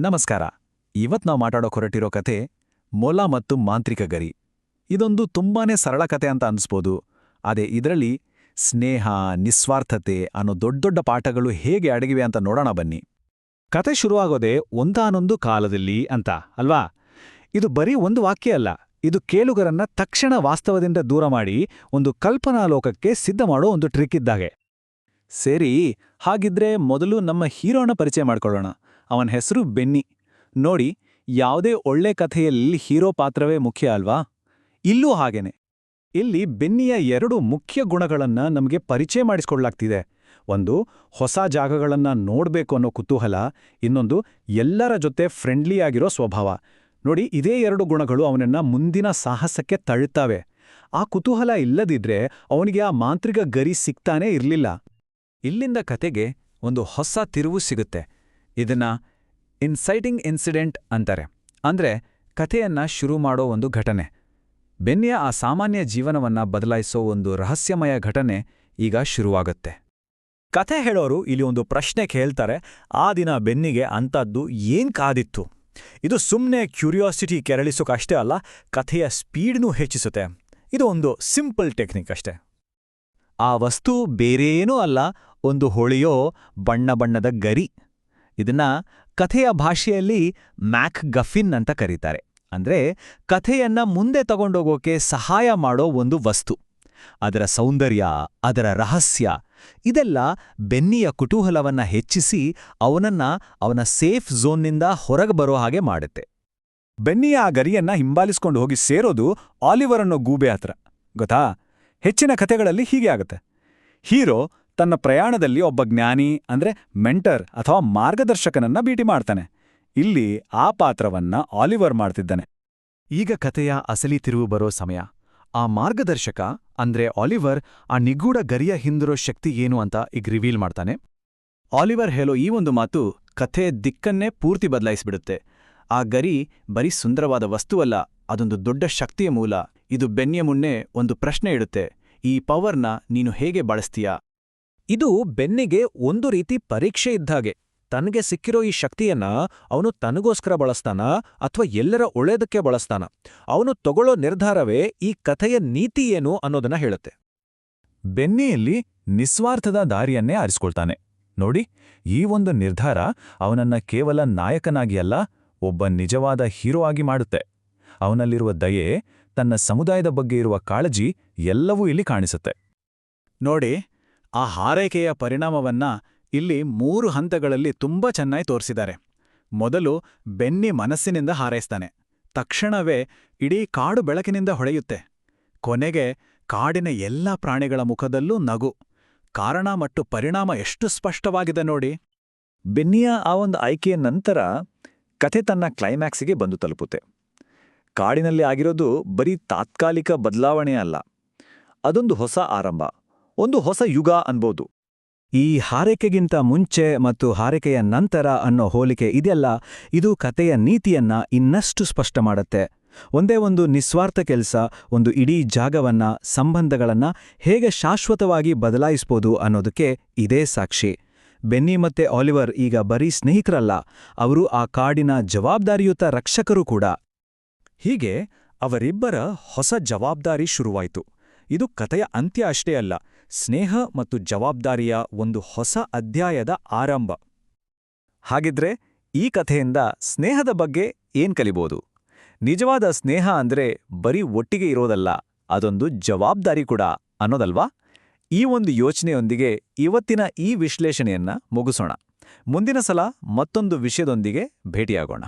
ನಮಸ್ಕಾರ. ಇವತ್ ನಾವು ಮಾತಾಡೋಕ್ ಹೊರಟಿರೋ ಕತೆ ಮೊಲ ಮತ್ತು ಮಾಂತ್ರಿಕ ಗರಿ. ಇದೊಂದು ತುಂಬಾನೇ ಸರಳ ಕತೆ ಅಂತ ಅನ್ಸ್ಬೋದು. ಅದೇ ಇದರಲ್ಲಿ ಸ್ನೇಹ, ನಿಸ್ವಾರ್ಥತೆ ಅನ್ನೋ ದೊಡ್ಡ ದೊಡ್ಡ ಪಾಠಗಳು ಹೇಗೆ ಅಡಗಿವೆ ಅಂತ ನೋಡೋಣ ಬನ್ನಿ. ಕತೆ ಶುರುವಾಗೋದೆ ಒಂದಾನೊಂದು ಕಾಲದಲ್ಲಿ ಅಂತ, ಅಲ್ವಾ? ಇದು ಬರೀ ಒಂದು ವಾಕ್ಯ ಅಲ್ಲ, ಇದು ಕೇಳುಗರನ್ನ ತಕ್ಷಣ ವಾಸ್ತವದಿಂದ ದೂರ ಮಾಡಿ ಒಂದು ಕಲ್ಪನಾ ಲೋಕಕ್ಕೆ ಸಿದ್ಧ ಮಾಡೋ ಒಂದು ಟ್ರಿಕ್ ಇದ್ದಾಗೆ. ಸರಿ, ಹಾಗಿದ್ರೆ ಮೊದಲು ನಮ್ಮ ಹೀರೋನ ಪರಿಚಯ ಮಾಡ್ಕೊಳ್ಳೋಣ. ಅವನ ಹೆಸರು ಬೆನ್ನಿ. ನೋಡಿ, ಯಾವುದೇ ಒಳ್ಳೆ ಕಥೆಯಲ್ಲಿ ಹೀರೋ ಪಾತ್ರವೇ ಮುಖ್ಯ ಅಲ್ವಾ? ಇಲ್ಲೂ ಹಾಗೇನೆ. ಇಲ್ಲಿ ಬೆನ್ನಿಯ ಎರಡು ಮುಖ್ಯ ಗುಣಗಳನ್ನ ನಮಗೆ ಪರಿಚಯ ಮಾಡಿಸ್ಕೊಡ್ಲಾಗ್ತಿದೆ ಒಂದು, ಹೊಸ ಜಾಗಗಳನ್ನ ನೋಡ್ಬೇಕು ಅನ್ನೋ ಕುತೂಹಲ. ಇನ್ನೊಂದು, ಎಲ್ಲರ ಜೊತೆ ಫ್ರೆಂಡ್ಲಿ ಆಗಿರೋ ಸ್ವಭಾವ. ನೋಡಿ, ಇದೇ ಎರಡು ಗುಣಗಳು ಅವನನ್ನ ಮುಂದಿನ ಸಾಹಸಕ್ಕೆ ತಳ್ತಾವೆ. ಆ ಕುತೂಹಲ ಇಲ್ಲದಿದ್ರೆ ಅವನಿಗೆ ಆ ಮಾಂತ್ರಿಕ ಗರಿ ಸಿಗ್ತಾನೇ ಇರಲಿಲ್ಲ. ಇಲ್ಲಿಂದ ಕತೆಗೆ ಒಂದು ಹೊಸ ತಿರುವು ಸಿಗುತ್ತೆ. ಇದನ್ನ ಇನ್ಸೈಟಿಂಗ್ ಇನ್ಸಿಡೆಂಟ್ ಅಂತಾರೆ. ಅಂದ್ರೆ ಕಥೆಯನ್ನ ಶುರು ಮಾಡೋ ಒಂದು ಘಟನೆ. ಬೆನ್ನಿಯ ಆ ಸಾಮಾನ್ಯ ಜೀವನವನ್ನ ಬದಲಾಯಿಸೋ ಒಂದು ರಹಸ್ಯಮಯ ಘಟನೆ ಈಗ ಶುರುವಾಗುತ್ತೆ. ಕಥೆ ಹೇಳೋರು ಇಲ್ಲಿ ಒಂದು ಪ್ರಶ್ನೆ ಕೇಳ್ತಾರೆ, ಆ ದಿನ ಬೆನ್ನಿಗೆ ಅಂಥದ್ದು ಏನ್ ಕಾದಿತ್ತು? ಇದು ಸುಮ್ಮನೆ ಕ್ಯೂರಿಯಾಸಿಟಿ ಕೆರಳಿಸೋಕಷ್ಟೇ ಅಲ್ಲ, ಕಥೆಯ ಸ್ಪೀಡ್ನೂ ಹೆಚ್ಚಿಸುತ್ತೆ. ಇದು ಒಂದು ಸಿಂಪಲ್ ಟೆಕ್ನಿಕ್ ಅಷ್ಟೇ. ಆ ವಸ್ತು ಬೇರೇನೂ ಅಲ್ಲ, ಒಂದು ಹೊಳೆಯೋ ಬಣ್ಣ ಬಣ್ಣದ ಗರಿ. ಇದನ್ನ ಕಥೆಯ ಭಾಷೆಯಲ್ಲಿ ಮ್ಯಾಕ್ ಗಫಿನ್ ಅಂತ ಕರೀತಾರೆ. ಅಂದ್ರೆ ಕಥೆಯನ್ನ ಮುಂದೆ ತಗೊಂಡೋಗೋಕೆ ಸಹಾಯ ಮಾಡೋ ಒಂದು ವಸ್ತು. ಅದರ ಸೌಂದರ್ಯ, ಅದರ ರಹಸ್ಯ, ಇದೆಲ್ಲ ಬೆನ್ನಿಯ ಕುತೂಹಲವನ್ನ ಹೆಚ್ಚಿಸಿ ಅವನನ್ನ ಅವನ ಸೇಫ್ ಝೋನ್ನಿಂದ ಹೊರಗೆ ಬರೋ ಹಾಗೆ ಮಾಡುತ್ತೆ. ಬೆನ್ನಿಯ ಆ ಗರಿಯನ್ನ ಹಿಂಬಾಲಿಸ್ಕೊಂಡು ಹೋಗಿ ಸೇರೋದು ಆಲಿವರ್ ಅನ್ನೋ ಗೂಬೆ ಹತ್ರ. ಗೊತ್ತಾ? ಹೆಚ್ಚಿನ ಕಥೆಗಳಲ್ಲಿ ಹೀಗೆ ಆಗುತ್ತೆ. ಹೀರೋ ತನ್ನ ಪ್ರಯಾಣದಲ್ಲಿ ಒಬ್ಬ ಜ್ಞಾನಿ, ಅಂದ್ರೆ ಮೆಂಟರ್ ಅಥವಾ ಮಾರ್ಗದರ್ಶಕನನ್ನ ಭೇಟಿ ಮಾಡ್ತಾನೆ. ಇಲ್ಲಿ ಆ ಪಾತ್ರವನ್ನ ಆಲಿವರ್ ಮಾಡ್ತಿದ್ದಾನೆ. ಈಗ ಕಥೆಯ ಅಸಲಿ ತಿರುವು ಬರೋ ಸಮಯ. ಆ ಮಾರ್ಗದರ್ಶಕ, ಅಂದ್ರೆ ಆಲಿವರ್, ಆ ನಿಗೂಢ ಗರಿಯ ಹಿಂದಿರೋ ಶಕ್ತಿ ಏನು ಅಂತ ಈಗ ರಿವೀಲ್ ಮಾಡ್ತಾನೆ. ಆಲಿವರ್ ಹೇಳೋ ಈ ಒಂದು ಮಾತು ಕಥೆಯ ದಿಕ್ಕನ್ನೇ ಪೂರ್ತಿ ಬದಲಾಯಿಸಿಬಿಡುತ್ತೆ. ಆ ಗರಿ ಬರೀ ಸುಂದರವಾದ ವಸ್ತುವಲ್ಲ, ಅದೊಂದು ದೊಡ್ಡ ಶಕ್ತಿಯ ಮೂಲ. ಇದು ಬೆನ್ನಿಯ ಮುನ್ನೆ ಒಂದು ಪ್ರಶ್ನೆ ಇಡುತ್ತೆ. ಈ ಪವರ್ನ ನೀನು ಹೇಗೆ ಬಳಸ್ತೀಯಾ? ಇದು ಬೆನ್ನಿಗೆ ಒಂದು ರೀತಿ ಪರೀಕ್ಷೆ ಇದ್ದಾಗೆ ತನಗೆ ಸಿಕ್ಕಿರೋ ಈ ಶಕ್ತಿಯನ್ನ ಅವನು ತನಗೋಸ್ಕರ ಬಳಸ್ತಾನ ಅಥವಾ ಎಲ್ಲರ ಒಳ್ಳೇದಕ್ಕೆ ಬಳಸ್ತಾನ? ಅವನು ತಗೊಳ್ಳೋ ನಿರ್ಧಾರವೇ ಈ ಕಥೆಯ ನೀತಿ ಏನು ಅನ್ನೋದನ್ನ ಹೇಳುತ್ತೆ. ಬೆನ್ನಿಯಲ್ಲಿ ನಿಸ್ವಾರ್ಥದ ದಾರಿಯನ್ನೇ ಆರಿಸ್ಕೊಳ್ತಾನೆ. ನೋಡಿ, ಈ ಒಂದು ನಿರ್ಧಾರ ಅವನನ್ನ ಕೇವಲ ನಾಯಕನಾಗಿ ಅಲ್ಲ, ಒಬ್ಬ ನಿಜವಾದ ಹೀರೋ ಆಗಿ ಮಾಡುತ್ತೆ. ಅವನಲ್ಲಿರುವ ದಯೆ, ತನ್ನ ಸಮುದಾಯದ ಬಗ್ಗೆ ಇರುವ ಕಾಳಜಿ ಎಲ್ಲವೂ ಇಲ್ಲಿ ಕಾಣಿಸುತ್ತೆ. ನೋಡಿ ಆ ಹಾರೈಕೆಯ ಪರಿಣಾಮವನ್ನ ಇಲ್ಲಿ ಮೂರು ಹಂತಗಳಲ್ಲಿ ತುಂಬಾ ಚೆನ್ನಾಗಿ ತೋರಿಸಿದ್ದಾರೆ. ಮೊದಲು ಬೆನ್ನಿ ಮನಸ್ಸಿನಿಂದ ಹಾರೈಸ್ತಾನೆ. ತಕ್ಷಣವೇ ಇಡೀ ಕಾಡು ಬೆಳಕಿನಿಂದ ಹೊಳೆಯುತ್ತೆ. ಕೊನೆಗೆ ಕಾಡಿನ ಎಲ್ಲಾ ಪ್ರಾಣಿಗಳ ಮುಖದಲ್ಲೂ ನಗು. ಕಾರಣ ಮತ್ತು ಪರಿಣಾಮ ಎಷ್ಟು ಸ್ಪಷ್ಟವಾಗಿದೆ ನೋಡಿ. ಬೆನ್ನಿಯ ಆ ಒಂದು ಆಯ್ಕೆಯ ನಂತರ ಕಥೆ ತನ್ನ ಕ್ಲೈಮ್ಯಾಕ್ಸಿಗೆ ಬಂದು ತಲುಪುತ್ತೆ. ಕಾಡಿನಲ್ಲಿ ಆಗಿರೋದು ಬರೀ ತಾತ್ಕಾಲಿಕ ಬದಲಾವಣೆ ಅಲ್ಲ. ಅದೊಂದು ಹೊಸ ಆರಂಭ. ಒಂದು ಹೊಸ ಯುಗ ಅನ್ಬೋದು. ಈ ಹಾರೈಕೆಗಿಂತ ಮುಂಚೆ ಮತ್ತು ಹಾರೈಕೆಯ ನಂತರ ಅನ್ನೋ ಹೋಲಿಕೆ ಇದೆಯಲ್ಲ, ಇದು ಕತೆಯ ನೀತಿಯನ್ನ ಇನ್ನಷ್ಟು ಸ್ಪಷ್ಟ ಮಾಡುತ್ತೆ. ಒಂದೇ ಒಂದು ನಿಸ್ವಾರ್ಥ ಕೆಲಸ, ಒಂದು ಇಡೀ ಜಾಗವನ್ನ, ಸಂಬಂಧಗಳನ್ನ ಹೇಗೆ ಶಾಶ್ವತವಾಗಿ ಬದಲಾಯಿಸ್ಬೋದು ಅನ್ನೋದಕ್ಕೆ ಇದೇ ಸಾಕ್ಷಿ. ಬೆನ್ನಿ ಮತ್ತೆ ಆಲಿವರ್ ಈಗ ಬರೀ ಸ್ನೇಹಿತರಲ್ಲ, ಅವರು ಆ ಕಾಡಿನ ಜವಾಬ್ದಾರಿಯುತ ರಕ್ಷಕರು ಕೂಡ. ಹೀಗೆ ಅವರಿಬ್ಬರ ಹೊಸ ಜವಾಬ್ದಾರಿ ಶುರುವಾಯಿತು. ಇದು ಕಥೆಯ ಅಂತ್ಯ ಅಷ್ಟೇ ಅಲ್ಲ ಸ್ನೇಹ ಮತ್ತು ಜವಾಬ್ದಾರಿಯ ಒಂದು ಹೊಸ ಅಧ್ಯಾಯದ ಆರಂಭ. ಹಾಗಿದ್ರೆ ಈ ಕಥೆಯಿಂದ ಸ್ನೇಹದ ಬಗ್ಗೆ ಏನ್ ಕಲಿಬೋದು? ನಿಜವಾದ ಸ್ನೇಹ ಅಂದ್ರೆ ಬರೀ ಒಟ್ಟಿಗೆ ಇರೋದಲ್ಲ, ಅದೊಂದು ಜವಾಬ್ದಾರಿ ಕೂಡ ಅನ್ನೋದಲ್ವಾ? ಈ ಒಂದು ಯೋಚನೆಯೊಂದಿಗೆ ಇವತ್ತಿನ ಈ ವಿಶ್ಲೇಷಣೆಯನ್ನ ಮುಗಿಸೋಣ. ಮುಂದಿನ ಸಲ ಮತ್ತೊಂದು ವಿಷಯದೊಂದಿಗೆ ಭೇಟಿಯಾಗೋಣ.